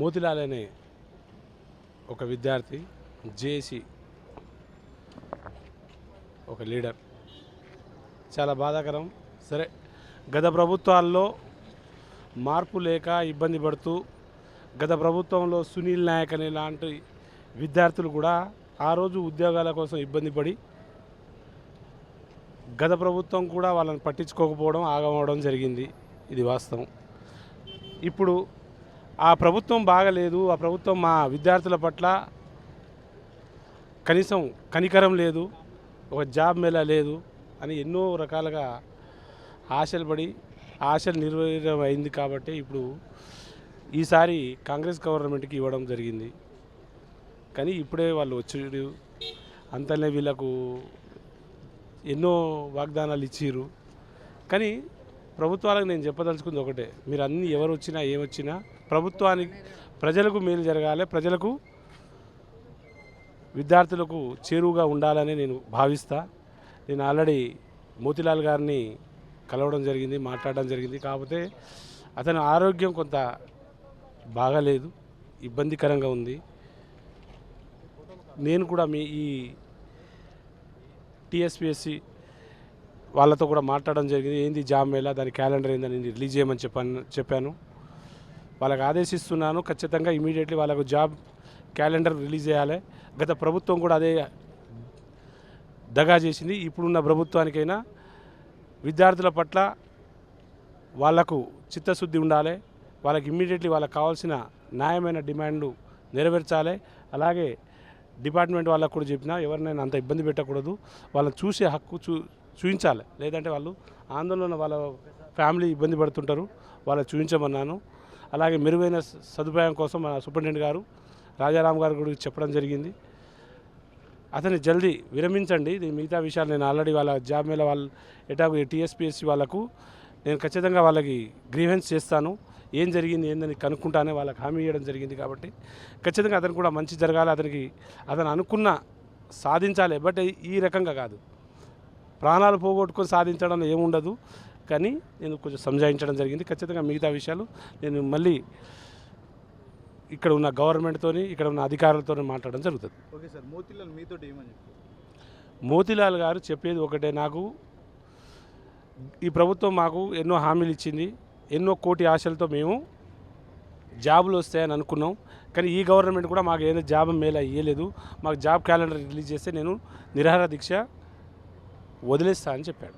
మోతిలాల్ అనే ఒక విద్యార్థి జేసి ఒక లీడర్. చాలా బాధాకరం. సరే గత ప్రభుత్వాల్లో మార్పు లేక ఇబ్బంది పడుతూ గత ప్రభుత్వంలో సునీల్ నాయక్ అనే లాంటి విద్యార్థులు కూడా ఆ రోజు ఉద్యోగాల కోసం ఇబ్బంది పడి గత ప్రభుత్వం కూడా వాళ్ళని పట్టించుకోకపోవడం ఆగమవడం జరిగింది. ఇది వాస్తవం. ఇప్పుడు ఆ ప్రభుత్వం బాగలేదు ఆ ప్రభుత్వం మా విద్యార్థుల పట్ల కనీసం కనికరం లేదు ఒక జాబ్ మేళ లేదు అని ఎన్నో రకాలుగా ఆశలు పడి ఆశలు నిర్వీర్యం అయింది కాబట్టి ఇప్పుడు ఈసారి కాంగ్రెస్ గవర్నమెంట్కి ఇవ్వడం జరిగింది. కానీ ఇప్పుడే వాళ్ళు వచ్చిడు అంతనే వీళ్ళకు ఎన్నో వాగ్దానాలు ఇచ్చిరు కానీ ప్రభుత్వాలకు నేను చెప్పదలుచుకుంది ఒకటే మీరు అన్ని ఎవరు వచ్చినా ఏమొచ్చినా ప్రభుత్వానికి ప్రజలకు మేలు జరగాలి ప్రజలకు విద్యార్థులకు చేరువుగా ఉండాలని నేను భావిస్తా. నేను ఆల్రెడీ మోతిలాల్ గారిని కలవడం జరిగింది మాట్లాడడం జరిగింది. కాకపోతే అతని ఆరోగ్యం కొంత బాగాలేదు ఇబ్బందికరంగా ఉంది. నేను కూడా మీ ఈ టీఎస్పిఎస్సి వాళ్ళతో కూడా మాట్లాడడం జరిగింది. ఏంది జాబ్ ఎలా దాని క్యాలెండర్ ఏందని రిలీజ్ చేయమని చెప్పాను చెప్పాను. వాళ్ళకి ఆదేశిస్తున్నాను. ఖచ్చితంగా ఇమీడియట్లీ వాళ్ళకు జాబ్ క్యాలెండర్ రిలీజ్ చేయాలి. గత ప్రభుత్వం కూడా అదే దగా చేసింది. ఇప్పుడున్న ప్రభుత్వానికైనా విద్యార్థుల పట్ల వాళ్ళకు చిత్తశుద్ధి ఉండాలి. వాళ్ళకి ఇమ్మీడియట్లీ వాళ్ళకి కావాల్సిన న్యాయమైన డిమాండ్లు నెరవేర్చాలి. అలాగే డిపార్ట్మెంట్ వాళ్ళకు కూడా చెప్పినా ఎవరినైనా అంత ఇబ్బంది పెట్టకూడదు. వాళ్ళని చూసే హక్కు చూ చూపించాలి లేదంటే వాళ్ళు ఆందోళన వాళ్ళ ఫ్యామిలీ ఇబ్బంది పడుతుంటారు. వాళ్ళని చూపించమన్నాను అలాగే మెరుగైన సదుపాయం కోసం మన సూపరింటెండెంట్ గారు రాజారాం గారు కూడా చెప్పడం జరిగింది. అతన్ని జల్దీ విరమించండి. దీని మిగతా విషయాలు నేను ఆల్రెడీ వాళ్ళ జాబ్ మీద వాళ్ళ ఎటాకు టీఎస్పీఎస్సీ వాళ్ళకు నేను ఖచ్చితంగా వాళ్ళకి గ్రీవెన్స్ చేస్తాను. ఏం జరిగింది ఏందని కనుక్కుంటానే వాళ్ళకి హామీ ఇవ్వడం జరిగింది కాబట్టి ఖచ్చితంగా అతను కూడా మంచి జరగాలి. అతనికి అతను అనుకున్న సాధించాలి. బట్ ఈ రకంగా కాదు. ప్రాణాలు పోగొట్టుకొని సాధించడం ఏముండదు. కానీ నేను కొంచెం సంజాయించడం జరిగింది. ఖచ్చితంగా మిగతా విషయాలు నేను మళ్ళీ ఇక్కడ ఉన్న గవర్నమెంట్తోని ఇక్కడ ఉన్న అధికారులతో మాట్లాడడం జరుగుతుంది. ఓకే సార్ మోతిలాల్ మీతో మోతిలాల్ గారు చెప్పేది ఒకటే నాకు. ఈ ప్రభుత్వం మాకు ఎన్నో హామీలు ఇచ్చింది. ఎన్నో కోటి ఆశలతో మేము జాబులు వస్తాయని అనుకున్నాం. కానీ ఈ గవర్నమెంట్ కూడా మాకు ఏదైనా జాబ్ మేళ ఇవ్వలేదు మాకు జాబ్ క్యాలెండర్ రిలీజ్ చేస్తే నేను నిరాహార దీక్ష వదిలేస్తా అని చెప్పాడు.